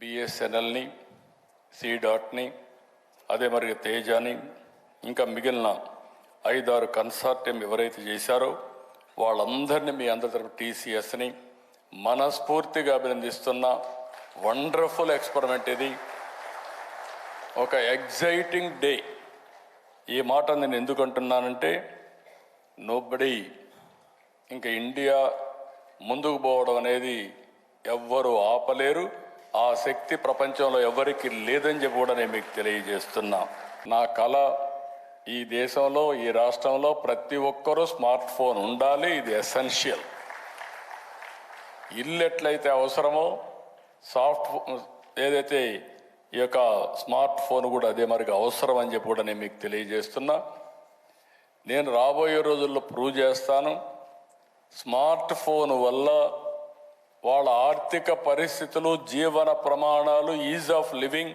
బిఎస్ఎన్ఎల్ని C డాట్ని అదే మరి తేజాని ఇంకా మిగిలిన ఐదారు కన్సార్టియం ఎవరైతే చేశారో వాళ్ళందరినీ మీ అందరి తరపు టీసీఎస్ని మనస్ఫూర్తిగా అభినందిస్తున్న వండర్ఫుల్ ఎక్స్పెరిమెంట్ ఇది. ఒక ఎగ్జైటింగ్ డే. ఈ మాట నేను ఎందుకు అంటున్నానంటే నోబడి ఇంకా ఇండియా ముందుకు పోవడం అనేది ఎవ్వరు ఆపలేరు. ఆ శక్తి ప్రపంచంలో ఎవరికి లేదని చెప్పి కూడా నేను మీకు తెలియజేస్తున్నా. నా కళ ఈ దేశంలో ఈ రాష్ట్రంలో ప్రతి ఒక్కరూ స్మార్ట్ ఫోన్ ఉండాలి ఇది ఎసెన్షియల్. ఇల్లు ఎట్లయితే అవసరమో సాఫ్ట్ ఏదైతే ఈ యొక్క స్మార్ట్ ఫోన్ కూడా అదే మరికి అవసరం అని చెప్పి కూడా నేను మీకు తెలియజేస్తున్నా. నేను రాబోయే రోజుల్లో ప్రూవ్ చేస్తాను. స్మార్ట్ ఫోన్ వల్ల వాళ్ళ ఆర్థిక పరిస్థితులు జీవన ప్రమాణాలు ఈజ్ ఆఫ్ లివింగ్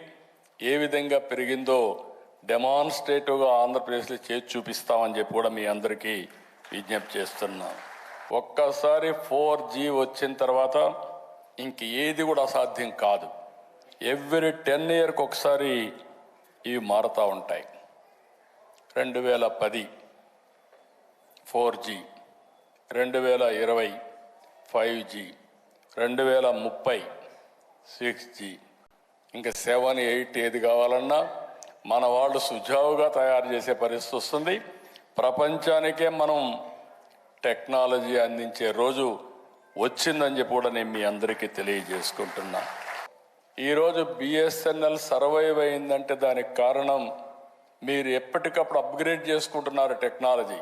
ఏ విధంగా పెరిగిందో డెమాన్స్ట్రేటివ్గా ఆంధ్రప్రదేశ్లో చేసి చూపిస్తామని చెప్పి కూడా మీ అందరికీ విజ్ఞప్తి చేస్తున్నా. ఒక్కసారి ఫోర్ జీ వచ్చిన తర్వాత ఇంక ఏది కూడా అసాధ్యం కాదు. ఎవ్రీ టెన్ ఇయర్కి ఒకసారి ఇవి మారుతూ ఉంటాయి. రెండు వేల పది ఫోర్ జీ రెండు వేల ఇరవై ఫైవ్ జీ రెండు వేల ముప్పై సిక్స్ జీ ఇంకా సెవెన్ ఎయిట్ ఏది కావాలన్నా మన వాళ్ళు సుజావుగా తయారు చేసే పరిస్థితి వస్తుంది. ప్రపంచానికే మనం టెక్నాలజీ అందించే రోజు వచ్చిందని చెప్పి కూడా నేను మీ అందరికీ తెలియజేసుకుంటున్నా. ఈరోజు బిఎస్ఎన్ఎల్ సర్వైవ్ అయిందంటే దానికి కారణం మీరు ఎప్పటికప్పుడు అప్గ్రేడ్ చేసుకుంటున్నారు టెక్నాలజీ.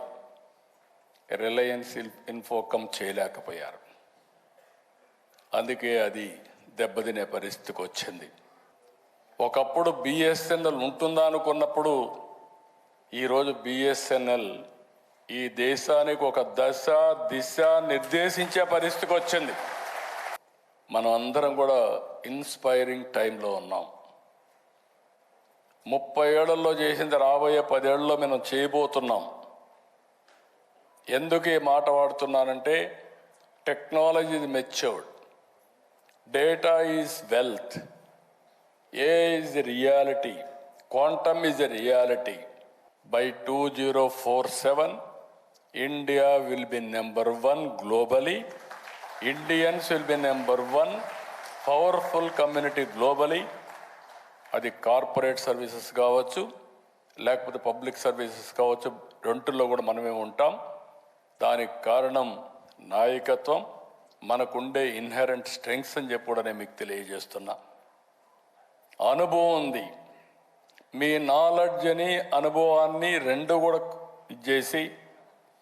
రిలయన్స్ ఇన్ఫోకమ్ చేయలేకపోయారు. అందుకే అది దెబ్బతినే పరిస్థితికి వచ్చింది. ఒకప్పుడు బిఎస్ఎన్ఎల్ ఉంటుందా అనుకున్నప్పుడు ఈరోజు బిఎస్ఎన్ఎల్ ఈ దేశానికి ఒక దశ దిశ నిర్దేశించే పరిస్థితికి వచ్చింది. మనం అందరం కూడా ఇన్స్పైరింగ్ టైంలో ఉన్నాం. ముప్పై ఏళ్ళలో చేసింది రాబోయే పదేళ్ళలో మనం చేయబోతున్నాం. ఎందుకు ఈ మాట వాడుతున్నానంటే technology matured. Data is wealth A is reality quantum is a reality by two zero four seven India will be number one globally Indians will be number one powerful community globally అది corporate services కావచ్చు లేకపోతే public services కావచ్చు రెంటుల్లో కూడా మనమే ఉంటాం. దానికి కారణం నాయకత్వం. మనకుండే ఇన్హెరెంట్ స్ట్రెంగ్స్ అని చెప్పి నేను మీకు తెలియజేస్తున్నా. అనుభవం ఉంది. మీ నాలెడ్జ్ అని అనుభవాన్ని రెండు కూడా చేసి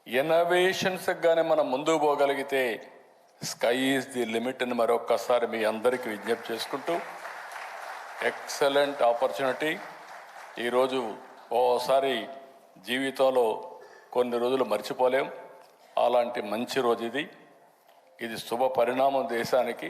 ఇన్నోవేషన్స్ కానీ మనం ముందుకు పోగలిగితే స్కై ఈజ్ ది లిమిట్ అని మరొక్కసారి మీ అందరికీ విజ్ఞప్తి చేసుకుంటూ ఎక్సలెంట్ ఆపర్చునిటీ. ఈరోజు ఓసారి జీవితంలో కొన్ని రోజులు మర్చిపోలేం. అలాంటి మంచి రోజు ఇది. ఇది శుభ పరిణామం దేశానికి.